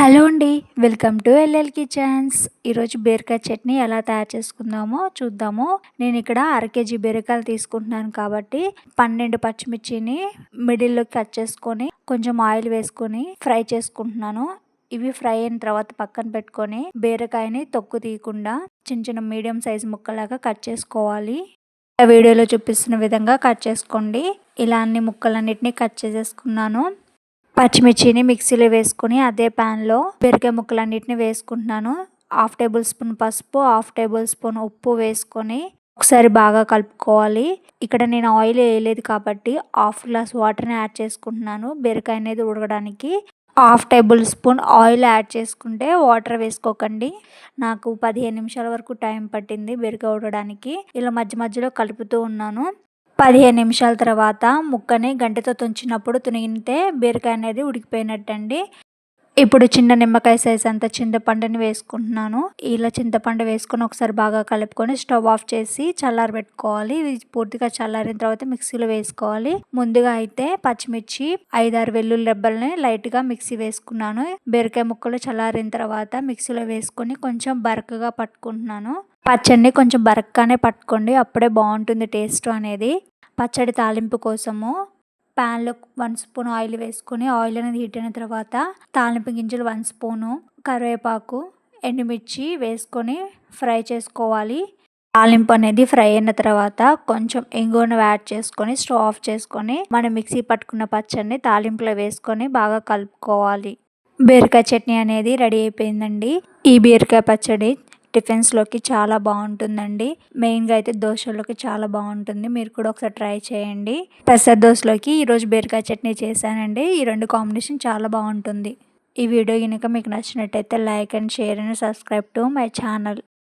Hello అండి welcome to LL kitchens. ఈరోజు బీరకాయ చట్నీ ఎలా తయారు చేసుకుందామో చూద్దాము. నేను ఇక్కడ అర కేజీ బీరకాయలు తీసుకుంటున్నాను కాబట్టి పన్నెండు పచ్చిమిర్చిని మిడిల్లో కట్ చేసుకొని కొంచెం ఆయిల్ వేసుకొని ఫ్రై చేసుకుంటున్నాను. ఇవి ఫ్రై అయిన తర్వాత పక్కన పెట్టుకొని బీరకాయని తొక్కు తీయకుండా చిన్న చిన్న మీడియం సైజ్ ముక్కలాగా కట్ చేసుకోవాలి. వీడియోలో చూపిస్తున్న విధంగా కట్ చేసుకోండి. ఇలా అన్ని ముక్కలన్నిటిని కట్ చేసేసుకున్నాను. పచ్చిమిర్చిని మిక్సీలో వేసుకొని అదే ప్యాన్లో పెరిగే ముక్కలన్నిటిని వేసుకుంటున్నాను. హాఫ్ టేబుల్ స్పూన్ పసుపు హాఫ్ టేబుల్ స్పూన్ ఉప్పు వేసుకొని ఒకసారి బాగా కలుపుకోవాలి. ఇక్కడ నేను ఆయిల్ వేయలేదు కాబట్టి హాఫ్ గ్లాస్ వాటర్ని యాడ్ చేసుకుంటున్నాను బీరకాయ అనేది ఉడకడానికి. Half table spoon oil add చేసుకుంటే వాటర్ వేసుకోకండి. నాకు పదిహేను నిమిషాల వరకు టైం పట్టింది బెరక ఉడకడానికి. ఇలా మధ్య మధ్యలో కలుపుతూ ఉన్నాను. పదిహేను నిమిషాల తర్వాత ముక్కని గంటతో తుంచినప్పుడు తునిగితే బీరకాయ అనేది ఉడికిపోయినట్టండి. ఇప్పుడు చిన్న నిమ్మకాయ సైజ్ అంత చింతపండుని వేసుకుంటున్నాను. ఇలా చింతపండు వేసుకొని ఒకసారి బాగా కలుపుకొని స్టవ్ ఆఫ్ చేసి చల్లారి పెట్టుకోవాలి. ఇది పూర్తిగా చల్లారిన తర్వాత మిక్సీలో వేసుకోవాలి. ముందుగా అయితే పచ్చిమిర్చి ఐదారు వెల్లుల్లి రెబ్బల్ని లైట్గా మిక్సీ వేసుకున్నాను. బీరకాయ ముక్కలు చల్లారిన తర్వాత మిక్సీలో వేసుకొని కొంచెం బరకగా పట్టుకుంటున్నాను. పచ్చడిని కొంచెం బరక్గానే పట్టుకోండి. అప్పుడే బాగుంటుంది టేస్ట్ అనేది. పచ్చడి తాలింపు కోసము ప్యాన్లో వన్ స్పూన్ ఆయిల్ వేసుకొని ఆయిల్ అనేది హీట్ అయిన తర్వాత తాలింపు గింజలు వన్ స్పూను కరివేపాకు ఎండుమిర్చి వేసుకొని ఫ్రై చేసుకోవాలి. తాలింపు అనేది ఫ్రై అయిన తర్వాత కొంచెం ఇంగువను యాడ్ చేసుకొని స్టవ్ ఆఫ్ చేసుకొని మనం మిక్సీ పట్టుకున్న పచ్చడిని తాలింపులో వేసుకొని బాగా కలుపుకోవాలి. బీరకాయ చట్నీ అనేది రెడీ అయిపోయిందండి. ఈ బీరకాయ పచ్చడి టిఫిన్స్లోకి చాలా బాగుంటుందండి. మెయిన్గా అయితే దోశలోకి చాలా బాగుంటుంది. మీరు కూడా ఒకసారి ట్రై చేయండి. పెసర దోశలోకి ఈరోజు బీరకాయ చట్నీ చేశానండి. ఈ రెండు కాంబినేషన్ చాలా బాగుంటుంది. ఈ వీడియో కనుక మీకు నచ్చినట్టయితే like and share and subscribe to my channel.